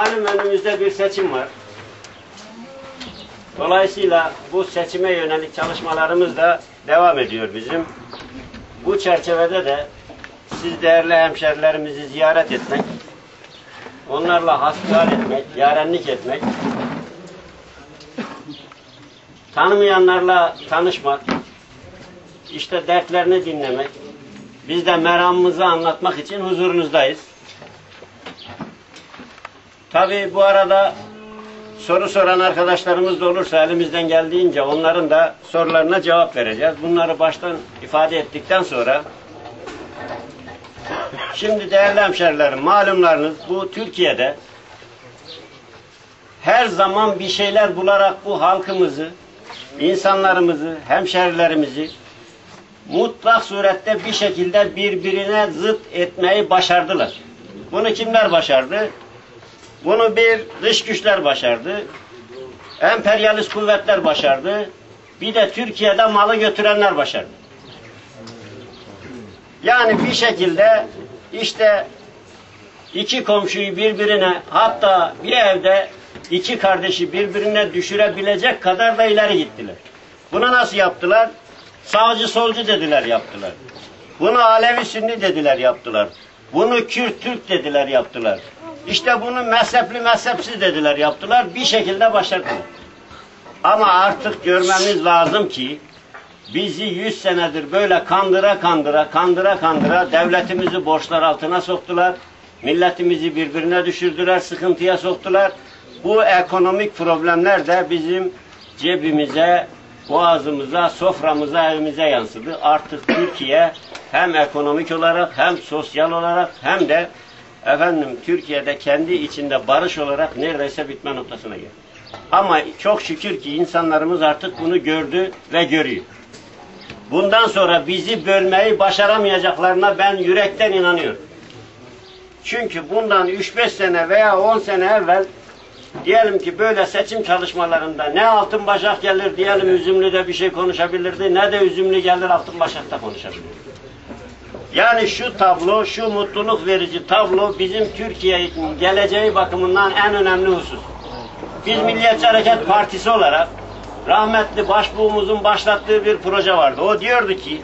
malum önümüzde bir seçim var. Dolayısıyla bu seçime yönelik çalışmalarımız da devam ediyor bizim. Bu çerçevede de siz değerli hemşerilerimizi ziyaret etmek, onlarla hasbihal etmek, yarenlik etmek, tanımayanlarla tanışmak, işte dertlerini dinlemek, biz de meramımızı anlatmak için huzurunuzdayız. Tabi bu arada soru soran arkadaşlarımız da olursa elimizden geldiğince onların da sorularına cevap vereceğiz. Bunları baştan ifade ettikten sonra şimdi değerli hemşerilerim malumlarınız bu Türkiye'de her zaman bir şeyler bularak bu halkımızı, insanlarımızı, hemşerilerimizi mutlak surette bir şekilde birbirine zıt etmeyi başardılar. Bunu kimler başardı? Bunu bir dış güçler başardı. Emperyalist kuvvetler başardı. Bir de Türkiye'de malı götürenler başardı. Yani bir şekilde işte iki komşuyu birbirine hatta bir evde iki kardeşi birbirine düşürebilecek kadar da ileri gittiler. Buna nasıl yaptılar? Sağcı solcu dediler yaptılar. Bunu Alevi Sünni dediler yaptılar. Bunu Kürt Türk dediler yaptılar. İşte bunu mezhepli mezhepsiz dediler yaptılar. Bir şekilde başardılar. Ama artık görmemiz lazım ki bizi yüz senedir böyle kandıra kandıra kandıra kandıra devletimizi borçlar altına soktular. Milletimizi birbirine düşürdüler, sıkıntıya soktular. Bu ekonomik problemler de bizim cebimize, boğazımıza, soframıza, evimize yansıdı. Artık Türkiye hem ekonomik olarak hem sosyal olarak hem de efendim Türkiye'de kendi içinde barış olarak neredeyse bitme noktasına geldi. Ama çok şükür ki insanlarımız artık bunu gördü ve görüyor. Bundan sonra bizi bölmeyi başaramayacaklarına ben yürekten inanıyorum. Çünkü bundan 3-5 sene veya 10 sene evvel diyelim ki böyle seçim çalışmalarında ne altın başak gelir diyelim üzümlüde bir şey konuşabilirdi ne de üzümlü gelir altın başakta konuşabilirdi. Yani şu tablo, şu mutluluk verici tablo bizim Türkiye'nin geleceği bakımından en önemli husus. Biz Milliyetçi Hareket Partisi olarak rahmetli başbuğumuzun başlattığı bir proje vardı. O diyordu ki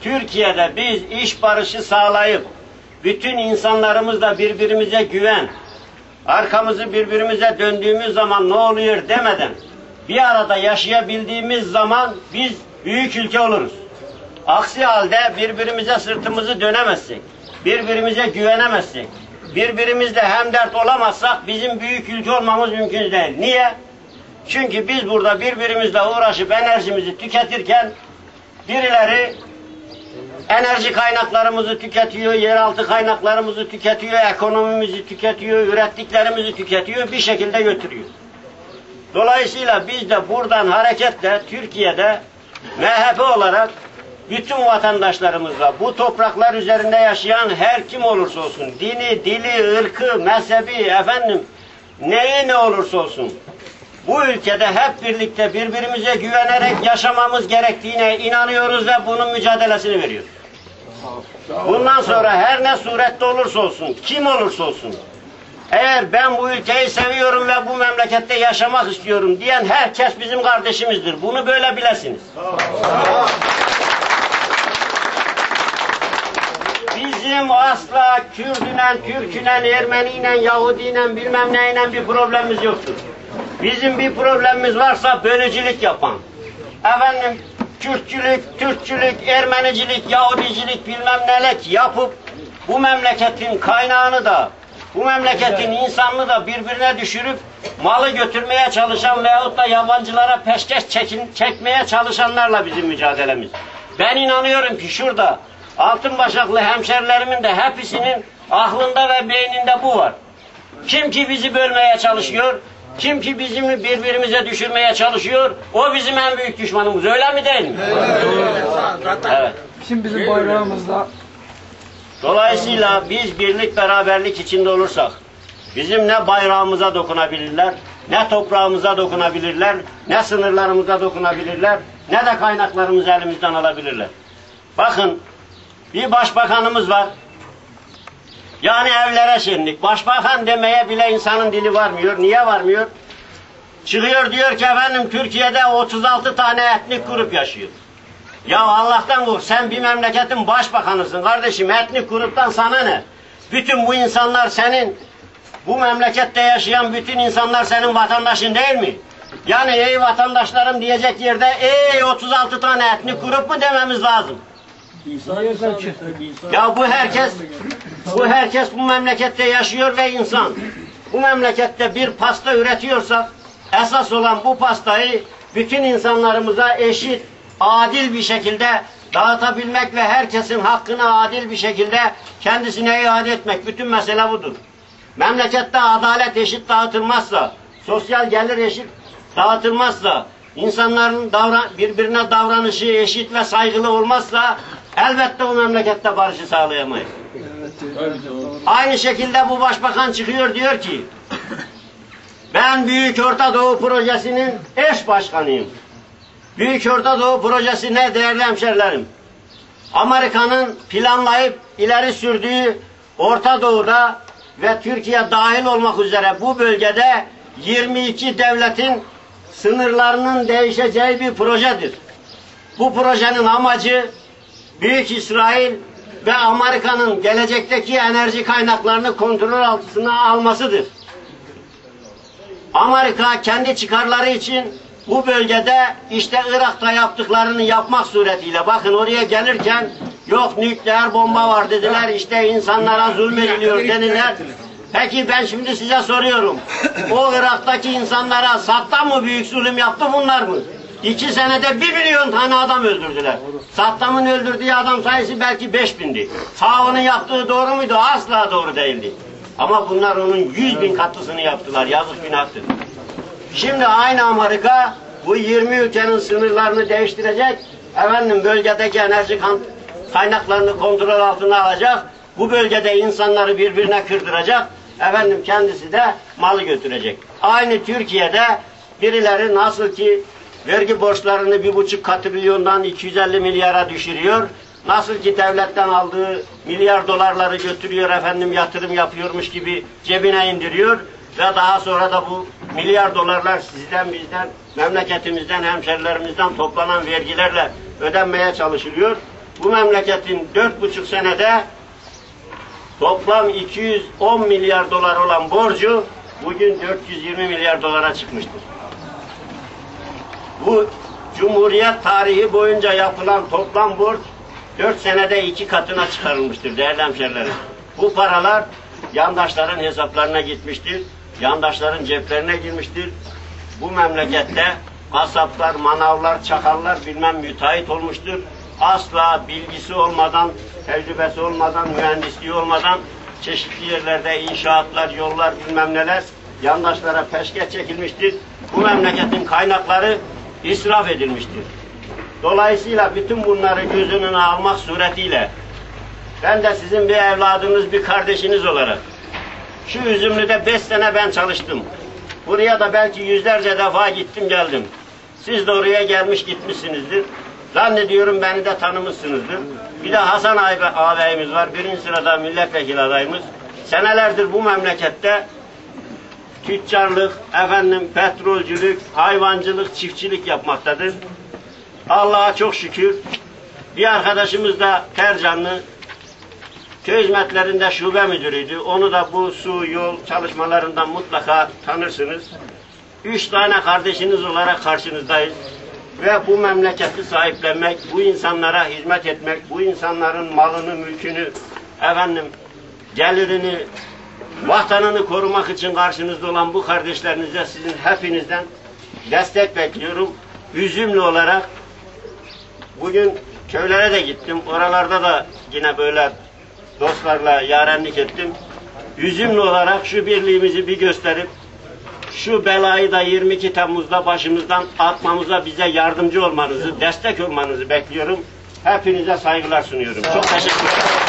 Türkiye'de biz iş barışı sağlayıp bütün insanlarımızla birbirimize güven, arkamızı birbirimize döndüğümüz zaman ne oluyor demeden bir arada yaşayabildiğimiz zaman biz büyük ülke oluruz. Aksi halde birbirimize sırtımızı dönemezsek, birbirimize güvenemezsek, birbirimizle hemdert olamazsak bizim büyük ülke olmamız mümkün değil. Niye? Çünkü biz burada birbirimizle uğraşıp enerjimizi tüketirken birileri enerji kaynaklarımızı tüketiyor, yeraltı kaynaklarımızı tüketiyor, ekonomimizi tüketiyor, ürettiklerimizi tüketiyor, bir şekilde götürüyor. Dolayısıyla biz de buradan hareketle Türkiye'de MHP olarak bütün vatandaşlarımızla bu topraklar üzerinde yaşayan her kim olursa olsun, dini, dili, ırkı, mezhebi, efendim neyi ne olursa olsun bu ülkede hep birlikte birbirimize güvenerek yaşamamız gerektiğine inanıyoruz ve bunun mücadelesini veriyoruz. Bundan sonra her ne surette olursa olsun, kim olursa olsun, eğer ben bu ülkeyi seviyorum ve bu memlekette yaşamak istiyorum diyen herkes bizim kardeşimizdir. Bunu böyle bilesiniz. Bizim asla Kürdünen, Türkünen, Ermeninen, Yahudinen bilmem neyle bir problemimiz yoktur. Bizim bir problemimiz varsa bölücülük yapan, efendim Kürtçülük, Türkçülük, Ermenicilik, Yahudicilik bilmem neler yapıp bu memleketin kaynağını da, bu memleketin insanını da birbirine düşürüp malı götürmeye çalışan veyahut da yabancılara peşkeş çekin, çekmeye çalışanlarla bizim mücadelemiz. Ben inanıyorum ki şurada altın başaklı hemşerilerimin de hepsinin aklında ve beyninde bu var. Kim ki bizi bölmeye çalışıyor, kim ki bizim birbirimize düşürmeye çalışıyor, o bizim en büyük düşmanımız. Öyle mi değil mi? Evet. Şimdi bizim bayrağımızda Dolayısıyla biz birlik beraberlik içinde olursak, bizim ne bayrağımıza dokunabilirler, ne toprağımıza dokunabilirler, ne sınırlarımıza dokunabilirler, ne de kaynaklarımızı elimizden alabilirler. Bakın, bir başbakanımız var. Yani evlere şenlik. Başbakan demeye bile insanın dili varmıyor. Niye varmıyor? Çıkıyor diyor ki efendim Türkiye'de 36 tane etnik grup yaşıyor. Ya Allah'tan kork sen bir memleketin başbakanısın kardeşim etnik gruptan sana ne? Bütün bu insanlar senin bu memlekette yaşayan bütün insanlar senin vatandaşın değil mi? Yani ey vatandaşlarım diyecek yerde ey 36 tane etnik grup mu dememiz lazım? Ya bu herkes bu herkes bu memlekette yaşıyor ve insan. Bu memlekette bir pasta üretiyorsak esas olan bu pastayı bütün insanlarımıza eşit, adil bir şekilde dağıtabilmek ve herkesin hakkını adil bir şekilde kendisine iade etmek. Bütün mesele budur. Memlekette adalet eşit dağıtılmazsa, sosyal gelir eşit dağıtılmazsa, insanların davran birbirine davranışı eşit ve saygılı olmazsa elbette o memlekette barışı sağlayamayız. Aynı şekilde bu başbakan çıkıyor diyor ki ben Büyük Orta Doğu Projesi'nin eş başkanıyım. Büyük Orta Doğu Projesi ne değerli hemşerilerim? Amerika'nın planlayıp ileri sürdüğü Orta Doğu'da ve Türkiye dahil olmak üzere bu bölgede 22 devletin sınırlarının değişeceği bir projedir. Bu projenin amacı Büyük İsrail ve Amerika'nın gelecekteki enerji kaynaklarını kontrol altına almasıdır. Amerika kendi çıkarları için bu bölgede işte Irak'ta yaptıklarını yapmak suretiyle bakın oraya gelirken yok nükleer bomba var dediler işte insanlara zulmediliyor dediler. Peki ben şimdi size soruyorum. O Irak'taki insanlara Saddam mı büyük zulüm yaptı bunlar mı? İki senede bir milyon tane adam öldürdüler. Saddam'ın öldürdüğü adam sayısı belki beş bindi. Sağ yaptığı doğru muydu? Asla doğru değildi. Ama bunlar onun yüz bin katlısını yaptılar. Yazık günahtır. Şimdi aynı Amerika bu 20 ülkenin sınırlarını değiştirecek. Efendim bölgedeki enerji kaynaklarını kontrol altına alacak. Bu bölgede insanları birbirine kırdıracak. Efendim kendisi de malı götürecek. Aynı Türkiye'de birileri nasıl ki vergi borçlarını bir buçuk katı milyondan 250 milyara düşürüyor. Nasıl ki devletten aldığı milyar dolarları götürüyor efendim yatırım yapıyormuş gibi cebine indiriyor ve daha sonra da bu milyar dolarlar sizden bizden memleketimizden hemşerilerimizden toplanan vergilerle ödenmeye çalışılıyor. Bu memleketin dört buçuk senede toplam 210 milyar dolar olan borcu bugün 420 milyar dolara çıkmıştır. Bu Cumhuriyet tarihi boyunca yapılan toplam borç 4 senede iki katına çıkarılmıştır değerli hemşerilerim. Bu paralar yandaşların hesaplarına gitmiştir. Yandaşların ceplerine girmiştir. Bu memlekette kasaplar, manavlar, çakallar bilmem müteahhit olmuştur. Asla bilgisi olmadan, tecrübesi olmadan, mühendisliği olmadan çeşitli yerlerde inşaatlar, yollar bilmem neler yandaşlara peşkeş çekilmiştir. Bu memleketin kaynakları israf edilmiştir. Dolayısıyla bütün bunları göz önüne almak suretiyle ben de sizin bir evladınız, bir kardeşiniz olarak şu Üzümlü'de beş sene ben çalıştım. Buraya da belki yüzlerce defa gittim geldim. Siz de oraya gelmiş gitmişsinizdir. Zannediyorum beni de tanımışsınızdır. Bir de Hasan ağabeyimiz var. Birinci sırada milletvekili adayımız. Senelerdir bu memlekette tüccarlık, efendim petrolcülük, hayvancılık, çiftçilik yapmaktadır. Allah'a çok şükür. Bir arkadaşımız da Tercanlı köy hizmetlerinde şube müdürüydü. Onu da bu su, yol çalışmalarından mutlaka tanırsınız. Üç tane kardeşiniz olarak karşınızdayız. Ve bu memleketi sahiplenmek, bu insanlara hizmet etmek, bu insanların malını, mülkünü, efendim gelirini, vatanını korumak için karşınızda olan bu kardeşlerinize sizin hepinizden destek bekliyorum. Üzümlü olarak bugün köylere de gittim. Oralarda da yine böyle dostlarla yarenlik ettim. Üzümlü olarak şu birliğimizi bir gösterip şu belayı da 22 Temmuz'da başımızdan atmamıza bize yardımcı olmanızı, destek olmanızı bekliyorum. Hepinize saygılar sunuyorum. Çok teşekkür ederim.